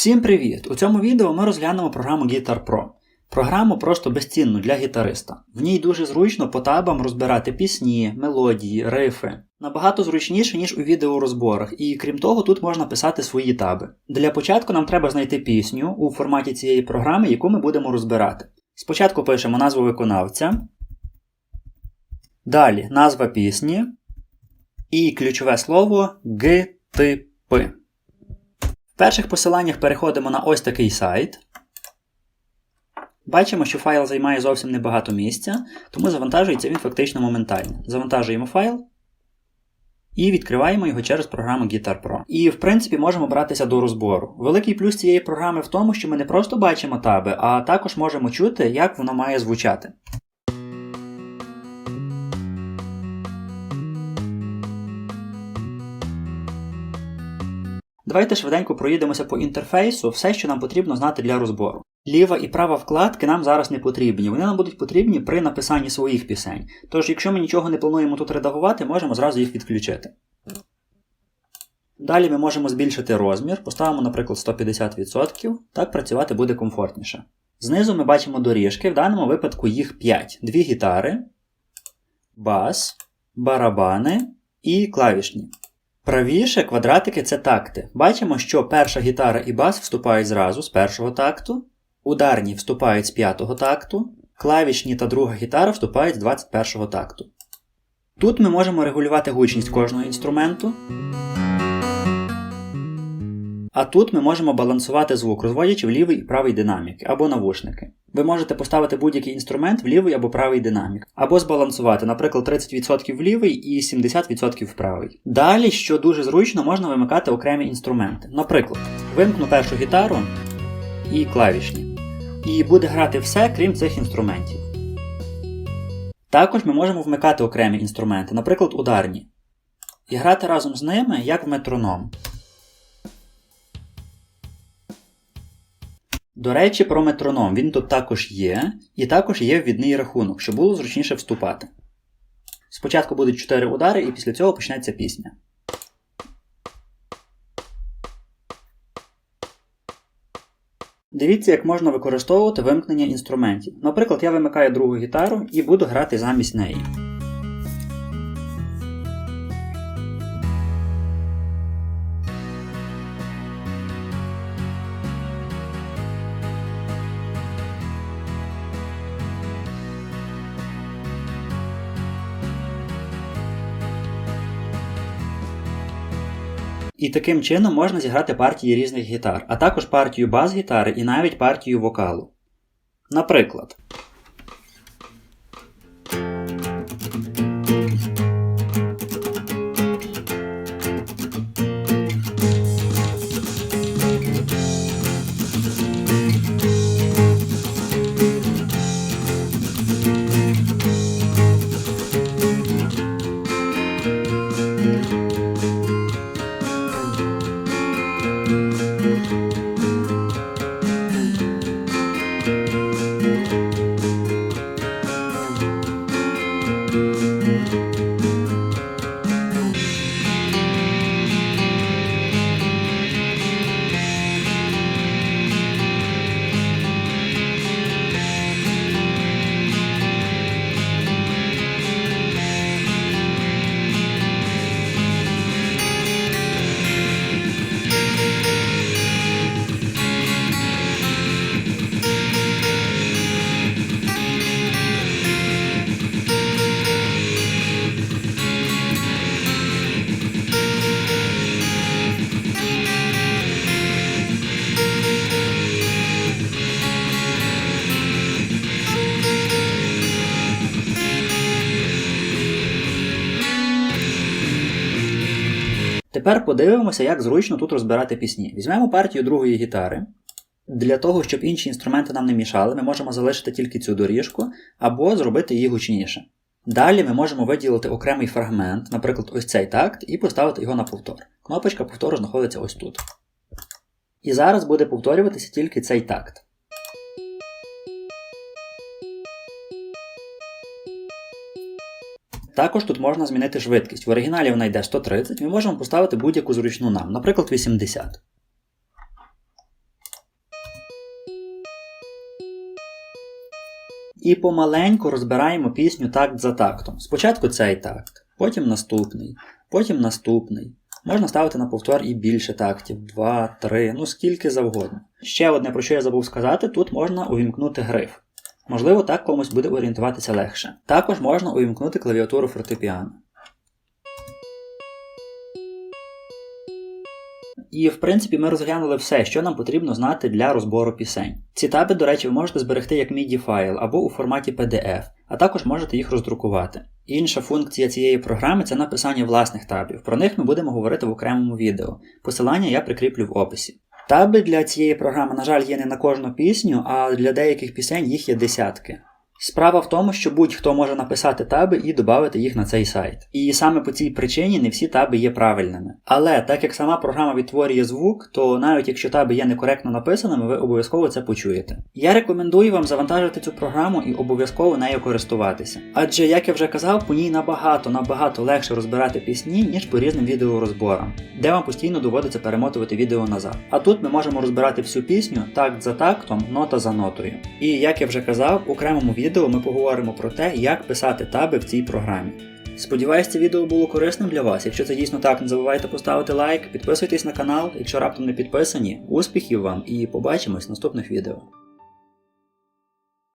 Всім привіт! У цьому відео ми розглянемо програму Guitar Pro. Програму просто безцінну для гітариста. В ній дуже зручно по табам розбирати пісні, мелодії, рифи. Набагато зручніше, ніж у відеорозборах, і крім того, тут можна писати свої таби. Для початку нам треба знайти пісню у форматі цієї програми, яку ми будемо розбирати. Спочатку пишемо назву виконавця. Далі назва пісні. І ключове слово ГТП. Перших посиланнях переходимо на ось такий сайт. Бачимо, що файл займає зовсім небагато місця, тому завантажується він фактично моментально. Завантажуємо файл і відкриваємо його через програму Guitar Pro. І, в принципі, можемо братися до розбору. Великий плюс цієї програми в тому, що ми не просто бачимо таби, а також можемо чути, як воно має звучати. Давайте швиденько проїдемося по інтерфейсу, все, що нам потрібно знати для розбору. Ліва і права вкладки нам зараз не потрібні. Вони нам будуть потрібні при написанні своїх пісень. Тож, якщо ми нічого не плануємо тут редагувати, можемо зразу їх відключити. Далі ми можемо збільшити розмір, поставимо, наприклад, 150%, так працювати буде комфортніше. Знизу ми бачимо доріжки, в даному випадку їх 5: дві гітари, бас, барабани і клавішні. Правіше квадратики це такти. Бачимо, що перша гітара і бас вступають зразу з першого такту, ударні вступають з п'ятого такту, клавішні та друга гітара вступають з 21 такту. Тут ми можемо регулювати гучність кожного інструменту. А тут ми можемо балансувати звук, розводячи в лівий і правий динаміки або навушники. Ви можете поставити будь-який інструмент в лівий або правий динамік, або збалансувати, наприклад, 30% в лівий і 70% в правий. Далі, що дуже зручно, можна вимикати окремі інструменти. Наприклад, вимкну першу гітару і клавішні. І буде грати все, крім цих інструментів. Також ми можемо вмикати окремі інструменти, наприклад, ударні, і грати разом з ними як в метроном. До речі, про метроном. Він тут також є, і також є ввідний рахунок, щоб було зручніше вступати. Спочатку будуть 4 удари, і після цього почнеться пісня. Дивіться, як можна використовувати вимкнення інструментів. Наприклад, я вимикаю другу гітару і буду грати замість неї. І таким чином можна зіграти партії різних гітар, а також партію бас-гітари і навіть партію вокалу. Наприклад. Тепер подивимося, як зручно тут розбирати пісні. Візьмемо партію другої гітари. Для того, щоб інші інструменти нам не мішали, ми можемо залишити тільки цю доріжку або зробити її гучніше. Далі ми можемо виділити окремий фрагмент, наприклад, ось цей такт, і поставити його на повтор. Кнопочка повтору знаходиться ось тут. І зараз буде повторюватися тільки цей такт. Також тут можна змінити швидкість. В оригіналі вона йде 130, ми можемо поставити будь-яку зручну нам, наприклад, 80. І помаленьку розбираємо пісню такт за тактом. Спочатку цей такт, потім наступний, потім наступний. Можна ставити на повтор і більше тактів. 2, 3, ну скільки завгодно. Ще одне, про що я забув сказати, тут можна увімкнути гриф. Можливо, так комусь буде орієнтуватися легше. Також можна увімкнути клавіатуру фортепіано. І, в принципі, ми розглянули все, що нам потрібно знати для розбору пісень. Ці таби, до речі, ви можете зберегти як MIDI файл або у форматі PDF, а також можете їх роздрукувати. Інша функція цієї програми це написання власних табів. Про них ми будемо говорити в окремому відео. Посилання я прикріплю в описі. Таби для цієї програми, на жаль, є не на кожну пісню, а для деяких пісень їх є десятки. Справа в тому, що будь-хто може написати таби і додати їх на цей сайт. І саме по цій причині не всі таби є правильними. Але так як сама програма відтворює звук, то навіть якщо таби є некоректно написаними, ви обов'язково це почуєте. Я рекомендую вам завантажити цю програму і обов'язково нею користуватися. Адже, як я вже казав, по ній набагато набагато легше розбирати пісні, ніж по різним відеорозборам, де вам постійно доводиться перемотувати відео назад. А тут ми можемо розбирати всю пісню такт за тактом, нота за нотою. І як я вже казав, в окремому відео відео ми поговоримо про те, як писати таби в цій програмі. Сподіваюсь, це відео було корисним для вас. Якщо це дійсно так, не забувайте поставити лайк, підписуйтесь на канал, якщо раптом не підписані. Успіхів вам і побачимось в наступних відео.